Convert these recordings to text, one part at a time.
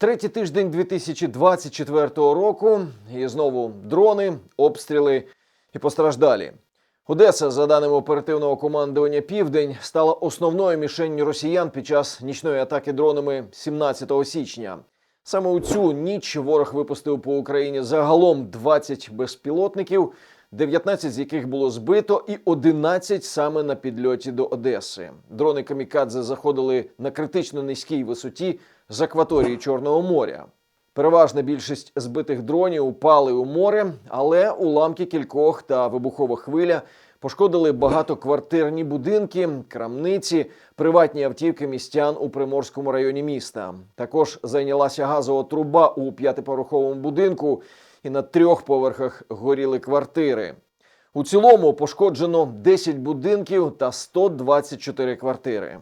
Третій тиждень 2024 року. І знову дрони, обстріли і постраждалі. Одеса, за даними оперативного командування Південь, стала основною мішенню росіян під час нічної атаки дронами 17 січня. Саме у цю ніч ворог випустив по Україні загалом 20 безпілотників, 19 з яких було збито, і 11 саме на підльоті до Одеси. Дрони камікадзе заходили на критично низькій висоті з акваторії Чорного моря. Переважна більшість збитих дронів упали у море, але уламки кількох та вибухова хвиля пошкодили багатоквартирні будинки, крамниці, приватні автівки містян у приморському районі міста. Також зайнялася газова труба у п'ятиповерховому будинку, і на трьох поверхах горіли квартири. У цілому пошкоджено 10 будинків та 124 квартири.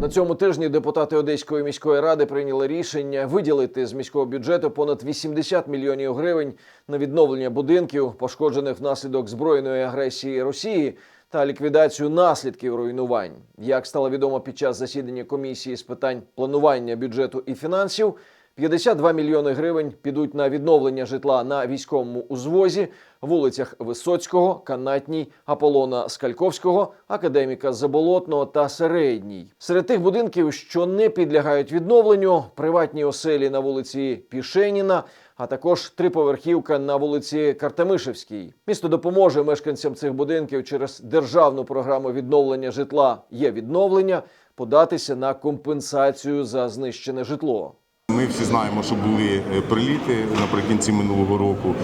На цьому тижні депутати Одеської міської ради прийняли рішення виділити з міського бюджету понад 80 мільйонів гривень на відновлення будинків, пошкоджених внаслідок збройної агресії Росії, та ліквідацію наслідків руйнувань. Як стало відомо під час засідання комісії з питань планування бюджету і фінансів, 52 мільйони гривень підуть на відновлення житла на військовому узвозі, вулицях Висоцького, Канатній, Аполлона Скальковського, академіка Заболотного та Середній. Серед тих будинків, що не підлягають відновленню, приватні оселі на вулиці Пішеніна, а також триповерхівка на вулиці Картамишевській. Місто допоможе мешканцям цих будинків через державну програму відновлення житла є відновлення податися на компенсацію за знищене житло. Ми всі знаємо, що були е, приліти наприкінці минулого року,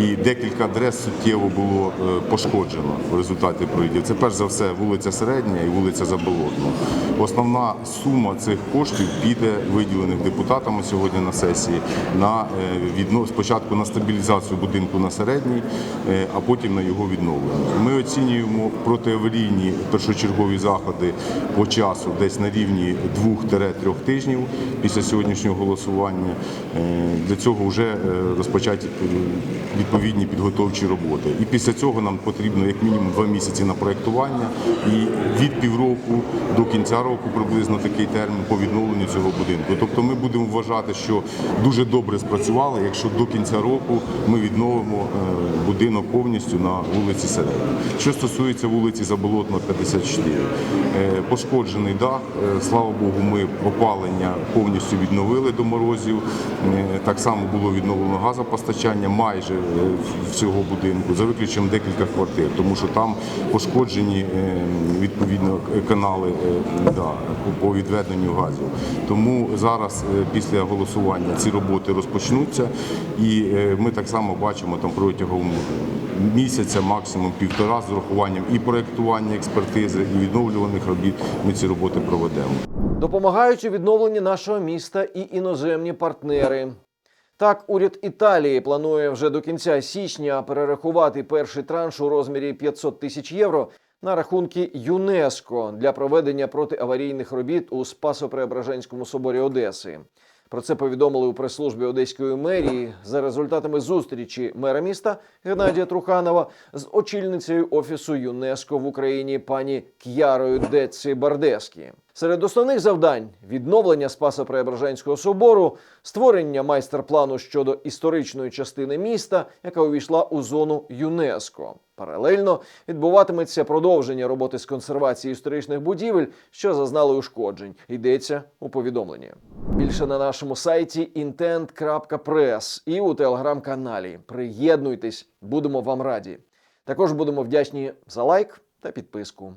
і декілька адрес суттєво було е, пошкоджено в результаті прилітів. Це перш за все вулиця Середня і вулиця Заболотна. Основна сума цих коштів піде виділених депутатами сьогодні на сесії на е, відно... спочатку на стабілізацію будинку на середній, а потім на його відновлення. Ми оцінюємо протиаварійні першочергові заходи по часу десь на рівні 2-3 тижнів після сьогоднішнього голосування. Е, Для цього вже е, розпочаті е, відповідні підготовчі роботи. І після цього нам потрібно як мінімум два місяці на проєктування і від півроку до кінця року приблизно такий термін по відновленню цього будинку. Тобто ми будемо вважати, що дуже добре спрацювали, якщо до кінця року ми відновимо будинок повністю на вулиці Середній. Що стосується вулиці Заболотна, 54, е, пошкоджений дах. Слава Богу, ми опалення повністю відновили до морозів. Е, Так само було відновлено газопостачання майже е, всього будинку, за виключенням декілька квартир, тому що там пошкоджені е, відповідно канали да, по відведенню газів. Тому зараз після голосування ці роботи розпочнуться, і ми так само бачимо там протягом місяця, максимум півтора з урахуванням і проєктування експертизи, і відновлюваних робіт. Ми ці роботи проведемо. Допомагають у відновленні нашого міста і іноземні партнери. Так, уряд Італії планує вже до кінця січня перерахувати перший транш у розмірі 500 тисяч євро на рахунки ЮНЕСКО для проведення протиаварійних робіт у Спасо-Преображенському соборі Одеси. Про це повідомили у прес-службі Одеської мерії за результатами зустрічі мера міста Геннадія Труханова з очільницею офісу ЮНЕСКО в Україні пані К'ярою Деці Бардескі. Серед основних завдань відновлення Спасо-Преображенського собору, створення майстер-плану щодо історичної частини міста, яка увійшла у зону ЮНЕСКО. Паралельно відбуватиметься продовження роботи з консервації історичних будівель, що зазнали ушкоджень. Йдеться у повідомленні. Більше на нашому сайті intent.press і у телеграм-каналі. Приєднуйтесь, будемо вам раді. Також будемо вдячні за лайк та підписку.